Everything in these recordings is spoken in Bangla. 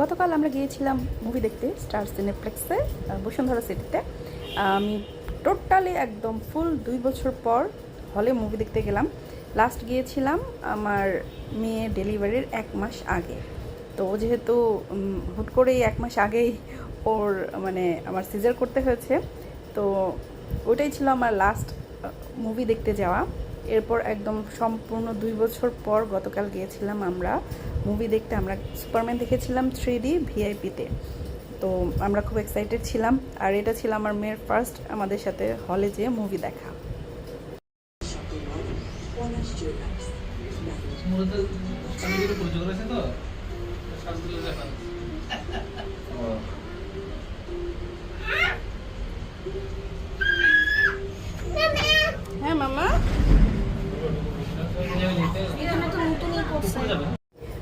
গতকাল আমরা গিয়েছিলাম মুভি দেখতে স্টার সিনেপ্লেক্সে বসুন্ধরা সিটিতে আমি টোটালি একদম ফুল দুই বছর পর হলে মুভি দেখতে গেলাম। লাস্ট গিয়েছিলাম আমার মেয়ে ডেলিভারির এক মাস আগে। তো যেহেতু হুট করেই এক মাস আগেই ওর মানে আমার সিজার করতে হয়েছে, তো ওটাই ছিল আমার লাস্ট মুভি দেখতে যাওয়া। এরপর একদম সম্পূর্ণ দুই বছর পর গতকাল গিয়েছিলাম আমরা মুভি দেখতে আমরা সুপারম্যান দেখেছিলাম থ্রি ডি ভিআইপিতে তো। আমরা খুব এক্সাইটেড ছিলাম আর এটা ছিল আমার মেয়ের ফার্স্ট আমাদের সাথে হলে যেয়ে মুভি দেখা। তো শাস্ত্রীয় ব্যাপার হ্যাঁ মামা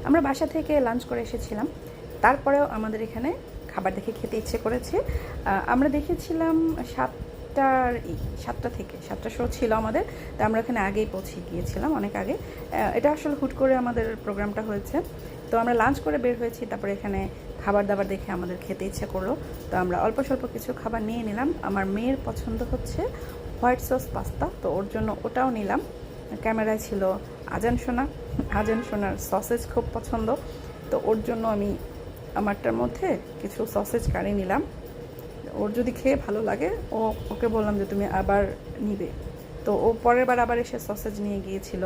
আমরা বাসা থেকে লাঞ্চ করে এসেছিলাম। তারপরেও আমাদের এখানে খাবার দেখে খেতে ইচ্ছে করেছে। আমরা দেখেছিলাম সাতটার সাতটা থেকে, সাতটা শো ছিল আমাদের। তো আমরা এখানে আগেই পৌঁছে গিয়েছিলাম অনেক আগে। এটা আসলে হুট করে আমাদের প্রোগ্রামটা হয়েছে। তো আমরা লাঞ্চ করে বের হয়েছি, তারপরে এখানে খাবার দাবার দেখে আমাদের খেতে ইচ্ছে করল। তো আমরা অল্প স্বল্প কিছু খাবার নিয়ে নিলাম। আমার মেয়ের পছন্দ হচ্ছে হোয়াইট সস পাস্তা, তো ওর জন্য ওটাও নিলাম। ক্যামেরায় ছিল আজান সোনা আজান সোনার সসেজ খুব পছন্দ। তো ওর জন্য আমি আমারটার মধ্যে কিছু সসেজ কারি নিলাম। ওর যদি খেয়ে ভালো লাগে, ও, ওকে বললাম যে তুমি আবার নিবে। তো ও পরের বার আবার এসে সসেজ নিয়ে গিয়েছিল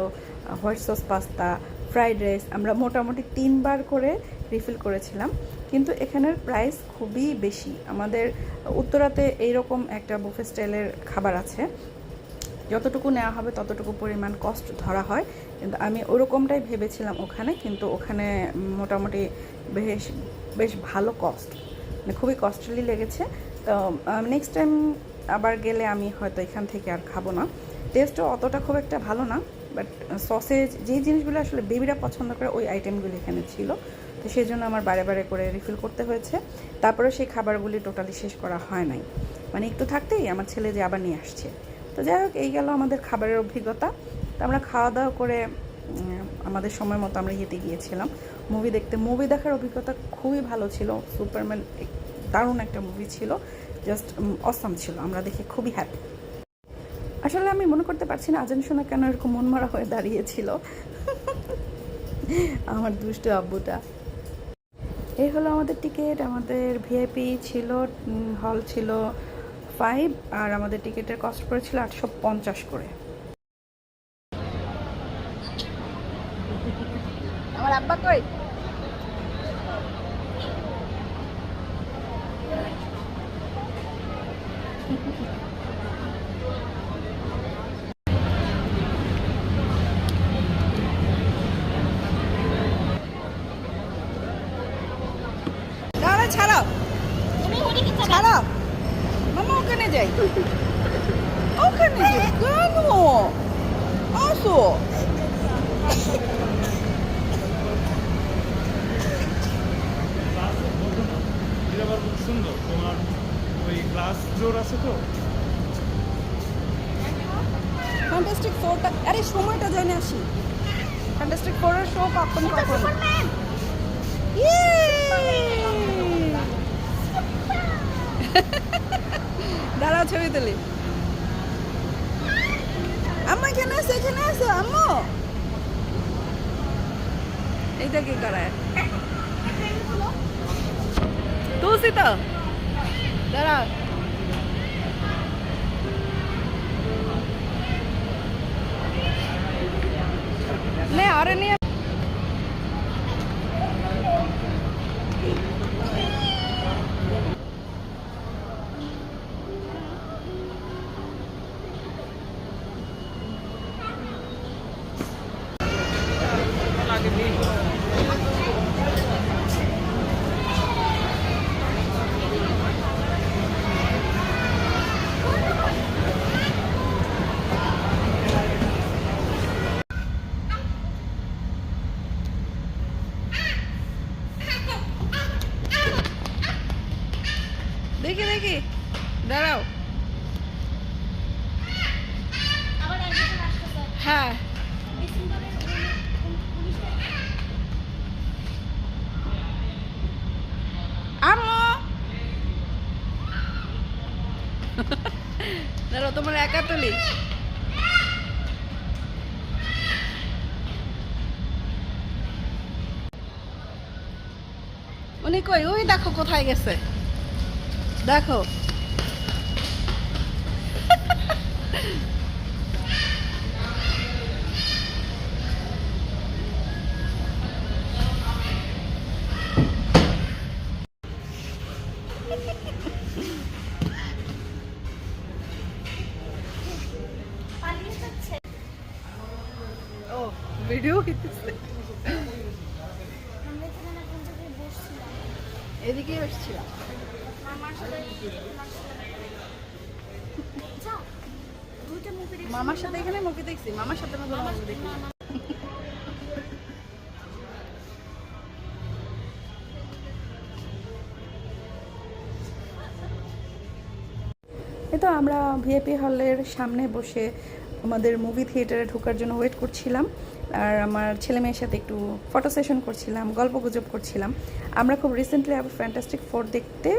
white sauce pasta fried rice আমরা মোটামুটি তিনবার করে রিফিল করেছিলাম। কিন্তু এখানের প্রাইস খুবই বেশি। আমাদের উত্তরাতে এইরকম একটা বুফে স্টাইলের খাবার আছে। যতটুকু নেওয়া হবে ততটুকু পরিমাণ কস্ট ধরা হয়। কিন্তু আমি ওরকমটাই ভেবেছিলাম ওখানে, কিন্তু ওখানে মোটামুটি বেশ বেশ ভালো কস্ট মানে খুবই কস্টলি লেগেছে। তো নেক্সট টাইম আবার গেলে আমি হয়তো এখান থেকে আর খাব না। টেস্টও অতটা খুব একটা ভালো না বাট সসেজ যেই জিনিসগুলো আসলে বেবিরা পছন্দ করে ওই আইটেমগুলো এখানে ছিল। তো সেই জন্য আমার বারে বারে করে রিফিল করতে হয়েছে। তারপরে সেই খাবারগুলি টোটালি শেষ করা হয় নাই। মানে একটু থাকতেই আমার ছেলে যে আবার নিয়ে আসছে। তো যাই হোক, এই গেল আমাদের খাবারের অভিজ্ঞতা। তো আমরা খাওয়া দাওয়া করে আমাদের সময় মতো আমরা ইয়েতে গিয়েছিলাম। মুভি দেখতে মুভি দেখার অভিজ্ঞতা খুবই ভালো ছিল। সুপারম্যান দারুণ একটা মুভি ছিল। জাস্ট অসম ছিল। আমরা দেখে খুবই হ্যাপি আসলে আমি মনে করতে পারছি না, আজান শোনা কেন এরকম মনমরা হয়ে দাঁড়িয়েছিল। আমার দুষ্ট আব্বুটা। এই হলো আমাদের টিকিট আমাদের ভিআইপি ছিল হল ছিল ফাইভ আর আমাদের টিকিটের কস্ট পড়েছিল আটশো পঞ্চাশ করে। আমার আব্বা কই? ছাড়াও। ছাড়াও। মামা ওখানে যাই। ওখানে যাই? কেন? আসো। সুন্দর। তোমার ওই গ্লাস ডোর আছে তো? ফ্যান্টাস্টিক ফোরটা আরে সময়টা জেনে আসি। ফ্যান্টাস্টিক ফোরের শো কখন! দাঁড়াও ছবি তুলি। আম্মা, এখানে আসো এখানে আসো, আম্মু। এইটা কি করায় তুলসি তো। দাঁড়াও নে আরে নিয়ে দেখি দেখি। দাঁড়াও। হ্যাঁ দাঁড়াও তোমার উনি কই? ওই দেখো কোথায় গেছে। দেখো। হইতেছে এদিকে মামার সাথে এখানে দেখছি, মামার সাথে তো আমরা ভিআইপি হলের সামনে বসে আমাদের মুভি থিয়েটারে ঢোকার জন্য ওয়েট করছিলাম। আর আমার ছেলে মেয়ের সাথে একটু ফটো সেশন করছিলাম, গল্প গুজব করছিলাম। আমরা খুব রিসেন্টলি আবার ফ্যান্টাস্টিক ফোর দেখতে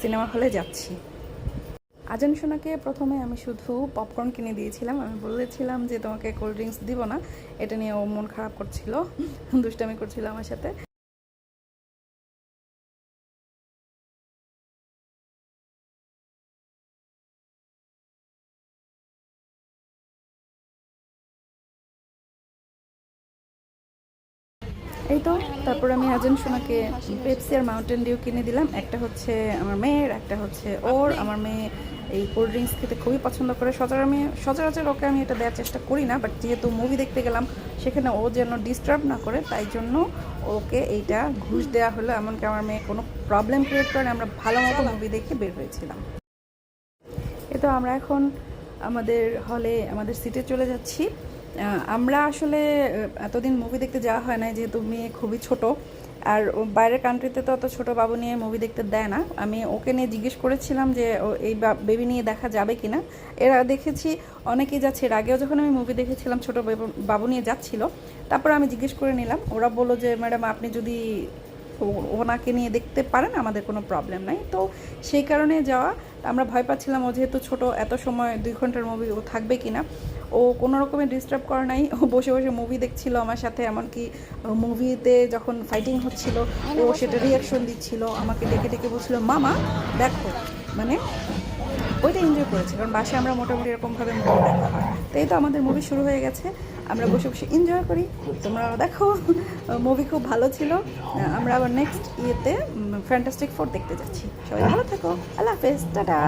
সিনেমা হলে যাচ্ছি। আজান সোনাকে প্রথমে আমি শুধু পপকর্ন কিনে দিয়েছিলাম। আমি বলেছিলাম যে তোমাকে কোল্ড ড্রিঙ্কস দিব না, এটা নিয়ে ও মন খারাপ করছিল, দুষ্টামি করছিল আমার সাথে। এই তো, তারপর আমি আজান সোনাকে পেপসি আর মাউন্টেন ডিউ কিনে দিলাম। একটা হচ্ছে আমার মেয়ের, একটা হচ্ছে ওর। আমার মেয়ে এই কোল্ড ড্রিঙ্কস খেতে খুবই পছন্দ করে। সচরাচর আমি, সচরাচর ওকে আমি এটা দেওয়ার চেষ্টা করি না বাট যেহেতু মুভি দেখতে গেলাম, সেখানে ও যেন ডিস্টার্ব না করে, তাই জন্য ওকে এইটা ঘুষ দেওয়া হলো। এমনকি আমার মেয়ে কোনো প্রবলেম ক্রিয়েট করে আমরা ভালো মতো মুভি দেখে বের হয়েছিলাম। এ তো আমরা এখন আমাদের হলে আমাদের সিটে চলে যাচ্ছি। আমরা আসলে এতদিন মুভি দেখতে যাওয়া হয় না যেহেতু মেয়ে খুবই ছোট। আর বাইরের কান্ট্রিতে তো অত ছোট বাবু নিয়ে মুভি দেখতে দেয় না। আমি ওকে নিয়ে জিজ্ঞেস করেছিলাম যে এই বেবি নিয়ে দেখা যাবে কিনা? এরা দেখেছি, অনেকেই যাচ্ছে। এর আগেও যখন আমি মুভি দেখেছিলাম, ছোট বাবু- নিয়ে যাচ্ছিল। তারপর আমি জিজ্ঞেস করে নিলাম, ওরা বলল যে ম্যাডাম আপনি যদি ওনাকে নিয়ে দেখতে পারেন, আমাদের কোনো প্রবলেম নাই। তো সেই কারণে যাওয়া, আমরা ভয় পাচ্ছিলাম, ও যেহেতু ছোট, এত সময় দুই ঘণ্টার মুভি ও থাকবে কি না ও কোনো রকমের ডিস্টার্ব করে নাই। ও বসে বসে মুভি দেখছিল আমার সাথে এমনকি মুভিতে যখন ফাইটিং হচ্ছিল ও সেটা রিয়াকশন দিচ্ছিল আমাকে ডেকে ডেকে বলছিল মামা দেখো। মানে ওইটা এনজয় করেছে কারণ বাসে আমরা মোটামুটি এরকমভাবে মুভি দেখা হয়। তো এই তো আমাদের মুভি শুরু হয়ে গেছে। আমরা বসে বসে এনজয় করি। তোমরা দেখো মুভি খুব ভালো ছিল। আমরা আবার নেক্সট ইয়েতে ফ্যান্টাস্টিক ফোর দেখতে যাচ্ছি। সবাই ভালো থাকো। আল্লাহ হাফেজ। টাটা।